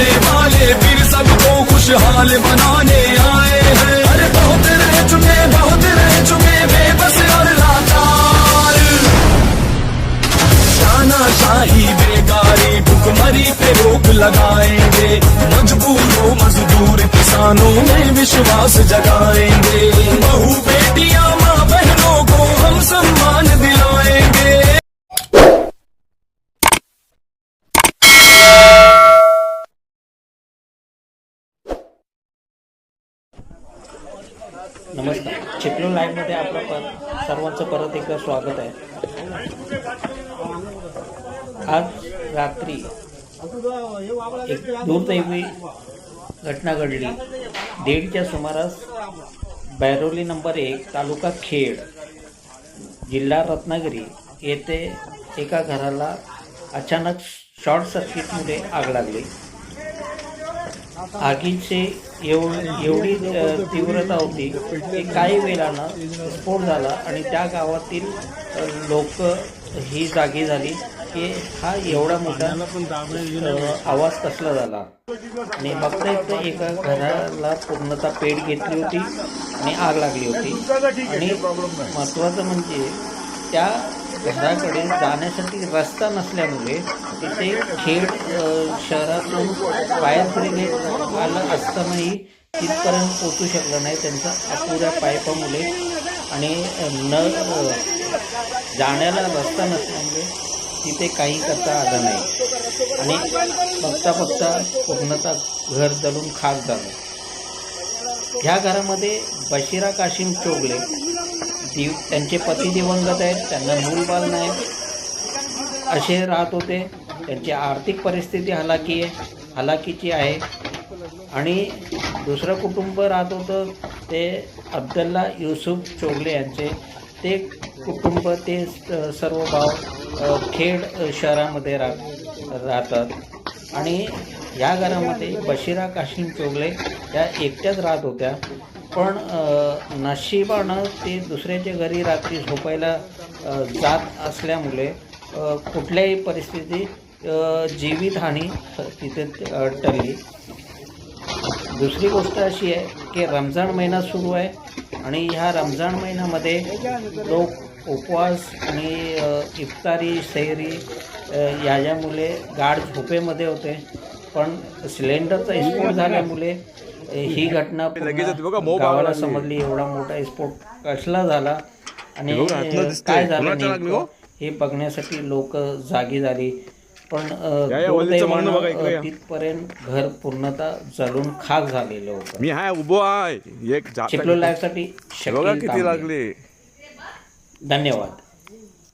बरसने वाले फिर सबको खुशहाल बनाने आए हैं। अरे बहुत रह चुके, बहुत रह चुके, बेबस और लाचार। शाही बेकारी भुखमरी पे रोक लगाएँगे। मजबूरों, मजदूर किसानों में विश्वास जगाएँगे। नमस्कार. चिपलो लाईव्हमध्ये आपलं पर सर्वांचं परत एकदा स्वागत आहे. आज रात्री एक दुर्दैवी घटना घडली. दीडच्या सुमारास बैरोली नंबर एक तालुका खेड जिल्हा रत्नागिरी येथे एका घराला अचानक शॉर्ट सर्किटमुळे आग लागली. आगीचे एव एवढी तीव्रता होती की काही वेळानं स्फोट झाला आणि त्या गावातील लोक ही जागी झाली की हा एवढा मोठा आवाज कसला झाला. आणि बघता येतं एका घराला पूर्णतः पेट घेतली होती आणि आग लागली होती. आणि महत्त्वाचं म्हणजे त्या घराकडे जाण्यासाठी रस्ता नसल्यामुळे तिथे खेड शहरातून फायर ब्रिगेड आलं असतानाही तिथपर्यंत पोचू शकलं नाही. त्यांच्या अपुऱ्या पाईपामुळे आणि न जाण्याला रस्ता नसल्यामुळे तिथे काही करता आलं नाही. आणि बघता बघता पूर्णतः घर जळून खाक झालं. ह्या घरामध्ये बशिरा काशिम चोगले दिव त्यांचे पती दिवंगत आहेत त्यांना मूलबाल नाही. असे राहत होते. त्यांची आर्थिक परिस्थिती हलाकी आहे हलाकीची आहे. आणि दुसरं कुटुंब राहत होतं ते अब्दल्ला युसुफ चोगले यांचे. ते कुटुंब ते स- सर्व भाव खेड शहरामध्ये राह राहतात. आणि या घरामध्ये बशिरा काशिम चोगले या एकट्याच राहत होत्या. पण नशिबानं ते दुसऱ्याच्या घरी रात्री झोपायला जात असल्यामुळे कुठल्याही परिस्थितीत जीवितहानी तिथे टळली. दुसरी गोष्ट अशी आहे की रमजान महिना सुरू आहे आणि ह्या रमजान महिन्यामध्ये लोक उपवास आणि इफ्तारी सैरी याच्यामुळे गाढ झोपेमध्ये होते. पण सिलेंडरचा स्फोट झाल्यामुळे ही घटना गावाला समजली एवढा मोठा स्फोट कसला झाला आणि काय झालं नेमकं? हे? बघण्यासाठी लोक जागी झाली. पण तिथपर्यंत घर पूर्णतः जळून खाक झालेलं होतं. मी हाय उभो आहे एक चिपलो किती. लागले. धन्यवाद.